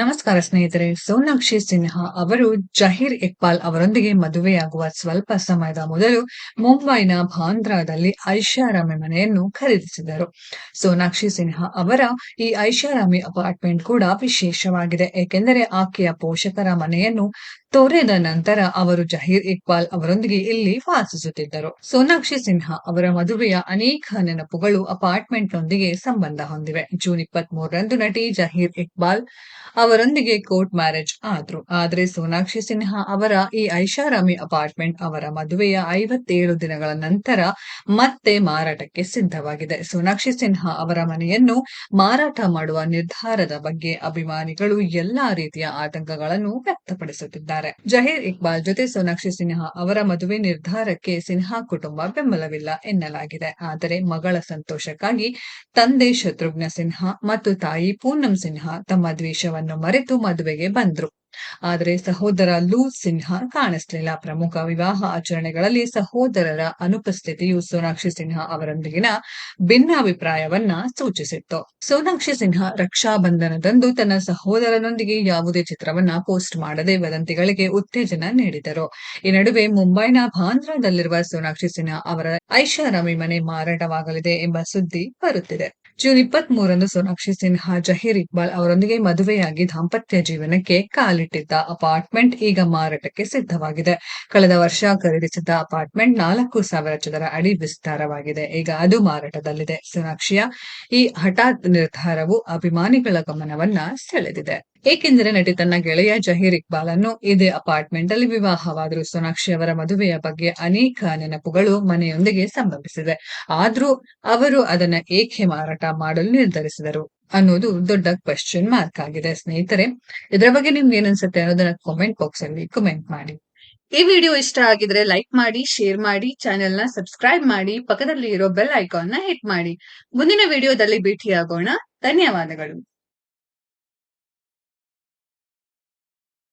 ನಮಸ್ಕಾರ ಸ್ನೇಹಿತರೆ, ಸೋನಾಕ್ಷಿ ಸಿನ್ಹಾ ಅವರು ಜಹೀರ್ ಇಕ್ಬಾಲ್ ಅವರೊಂದಿಗೆ ಮದುವೆಯಾಗುವ ಸ್ವಲ್ಪ ಸಮಯದ ಮೊದಲು ಮುಂಬೈನ ಭಾಂದ್ರಾದಲ್ಲಿ ಐಷಾರಾಮಿ ಮನೆಯನ್ನು ಖರೀದಿಸಿದರು. ಸೋನಾಕ್ಷಿ ಸಿನ್ಹಾ ಅವರ ಈ ಐಷಾರಾಮಿ ಅಪಾರ್ಟ್ಮೆಂಟ್ ಕೂಡ ವಿಶೇಷವಾಗಿದೆ, ಏಕೆಂದರೆ ಆಕೆಯ ಪೋಷಕರ ಮನೆಯನ್ನು ತೊರೆದ ನಂತರ ಅವರು ಜಹೀರ್ ಇಕ್ಬಾಲ್ ಅವರೊಂದಿಗೆ ಇಲ್ಲಿ ವಾಸಿಸುತ್ತಿದ್ದರು. ಸೋನಾಕ್ಷಿ ಸಿನ್ಹಾ ಅವರ ಮದುವೆಯ ಅನೇಕ ನೆನಪುಗಳು ಅಪಾರ್ಟ್ಮೆಂಟ್ನೊಂದಿಗೆ ಸಂಬಂಧ ಹೊಂದಿವೆ. ಜೂನ್ ಇಪ್ಪತ್ತ್ ಮೂರರಂದು ನಟಿ ಜಹೀರ್ ಇಕ್ಬಾಲ್ ಅವರೊಂದಿಗೆ ಕೋರ್ಟ್ ಮ್ಯಾರೇಜ್ ಆದ್ರು. ಆದರೆ ಸೋನಾಕ್ಷಿ ಸಿನ್ಹಾ ಅವರ ಈ ಐಷಾರಾಮಿ ಅಪಾರ್ಟ್ಮೆಂಟ್ ಅವರ ಮದುವೆಯ ಐವತ್ತೇಳು ದಿನಗಳ ನಂತರ ಮತ್ತೆ ಮಾರಾಟಕ್ಕೆ ಸಿದ್ಧವಾಗಿದೆ. ಸೋನಾಕ್ಷಿ ಸಿನ್ಹಾ ಅವರ ಮನೆಯನ್ನು ಮಾರಾಟ ಮಾಡುವ ನಿರ್ಧಾರದ ಬಗ್ಗೆ ಅಭಿಮಾನಿಗಳು ಎಲ್ಲಾ ರೀತಿಯ ಆತಂಕಗಳನ್ನು ವ್ಯಕ್ತಪಡಿಸುತ್ತಿದ್ದಾರೆ. ಜಹೀರ್ ಇಕ್ಬಾಲ್ ಜೊತೆ ಸೋನಾಕ್ಷಿ ಸಿನ್ಹಾ ಅವರ ಮದುವೆ ನಿರ್ಧಾರಕ್ಕೆ ಸಿನ್ಹಾ ಕುಟುಂಬ ಬೆಂಬಲವಿಲ್ಲ ಎನ್ನಲಾಗಿದೆ. ಆದರೆ ಮಗಳ ಸಂತೋಷಕ್ಕಾಗಿ ತಂದೆ ಶತ್ರುಘ್ನ ಸಿನ್ಹಾ ಮತ್ತು ತಾಯಿ ಪೂನಂ ಸಿನ್ಹಾ ತಮ್ಮ ದ್ವೇಷವನ್ನು ಮರೆತು ಮದುವೆಗೆ ಬಂದ್ರು. ಆದರೆ ಸಹೋದರ ಲೂ ಸಿನ್ಹಾ ಕಾಣಿಸಲಿಲ್ಲ. ಪ್ರಮುಖ ವಿವಾಹ ಆಚರಣೆಗಳಲ್ಲಿ ಸಹೋದರರ ಅನುಪಸ್ಥಿತಿಯು ಸೋನಾಕ್ಷಿ ಸಿನ್ಹಾ ಅವರೊಂದಿಗಿನ ಭಿನ್ನಾಭಿಪ್ರಾಯವನ್ನ ಸೂಚಿಸಿತ್ತು. ಸೋನಾಕ್ಷಿ ಸಿನ್ಹಾ ರಕ್ಷಾಬಂಧನದಂದು ತನ್ನ ಸಹೋದರನೊಂದಿಗೆ ಯಾವುದೇ ಚಿತ್ರವನ್ನ ಪೋಸ್ಟ್ ಮಾಡದೆ ವದಂತಿಗಳಿಗೆ ಉತ್ತೇಜನ ನೀಡಿದರು. ಈ ನಡುವೆ ಮುಂಬೈನ ಭಾಂದ್ರಾದಲ್ಲಿರುವ ಸೋನಾಕ್ಷಿ ಸಿನ್ಹಾ ಅವರ ಐಷಾರಾಮಿ ಮನೆ ಮಾರಾಟವಾಗಲಿದೆ ಎಂಬ ಸುದ್ದಿ ಬರುತ್ತಿದೆ. ಜೂನ್ ಇಪ್ಪತ್ತ್ ಮೂರಂದು ಸೋನಾಕ್ಷಿ ಸಿನ್ಹಾ ಜಹೀರ್ ಇಕ್ಬಾಲ್ ಅವರೊಂದಿಗೆ ಮದುವೆಯಾಗಿ ದಾಂಪತ್ಯ ಜೀವನಕ್ಕೆ ಕಾಲಿಟ್ಟಿದ್ದ ಅಪಾರ್ಟ್ಮೆಂಟ್ ಈಗ ಮಾರಾಟಕ್ಕೆ ಸಿದ್ಧವಾಗಿದೆ. ಕಳೆದ ವರ್ಷ ಖರೀದಿಸಿದ್ದ ಅಪಾರ್ಟ್ಮೆಂಟ್ ನಾಲ್ಕು ಸಾವಿರ ಚದರ ಅಡಿ ವಿಸ್ತಾರವಾಗಿದೆ. ಈಗ ಅದು ಮಾರಾಟದಲ್ಲಿದೆ. ಸೋನಾಕ್ಷಿಯ ಈ ಹಠಾತ್ ನಿರ್ಧಾರವು ಅಭಿಮಾನಿಗಳ ಗಮನವನ್ನ ಸೆಳೆದಿದೆ. ಏಕೆಂದರೆ ನಟಿ ತನ್ನ ಗೆಳೆಯ ಜಹೀರ್ ಇಕ್ಬಾಲ್ ಅನ್ನು ಇದೇ ಅಪಾರ್ಟ್ಮೆಂಟ್ ಅಲ್ಲಿ ವಿವಾಹವಾದರು ಸೋನಾಕ್ಷಿ ಅವರ ಮದುವೆಯ ಬಗ್ಗೆ ಅನೇಕ ನೆನಪುಗಳು ಮನೆಯೊಂದಿಗೆ ಸಂಭವಿಸಿದೆ ಆದ್ರೂ ಅವರು ಅದನ್ನ ಏಕೆ ಮಾರಾಟ ಮಾಡಲು ನಿರ್ಧರಿಸಿದರು ಅನ್ನೋದು ದೊಡ್ಡ ಕ್ವೆಶ್ಚನ್ ಮಾರ್ಕ್ ಆಗಿದೆ. ಸ್ನೇಹಿತರೆ, ಇದರ ಬಗ್ಗೆ ನಿಮ್ಗೆ ಏನನ್ಸುತ್ತೆ ಅನ್ನೋದನ್ನ ಕಾಮೆಂಟ್ ಬಾಕ್ಸ್ ಅಲ್ಲಿ ಕಮೆಂಟ್ ಮಾಡಿ. ಈ ವಿಡಿಯೋ ಇಷ್ಟ ಆಗಿದ್ರೆ ಲೈಕ್ ಮಾಡಿ ಶೇರ್ ಮಾಡಿ ಚಾನೆಲ್ನ ಸಬ್ಸ್ಕ್ರೈಬ್ ಮಾಡಿ ಪಕ್ಕದಲ್ಲಿ ಇರೋ ಬೆಲ್ ಐಕಾನ್ನ ಹಿಟ್ ಮಾಡಿ. ಮುಂದಿನ ವಿಡಿಯೋದಲ್ಲಿ ಭೇಟಿಯಾಗೋಣ. ಧನ್ಯವಾದಗಳು.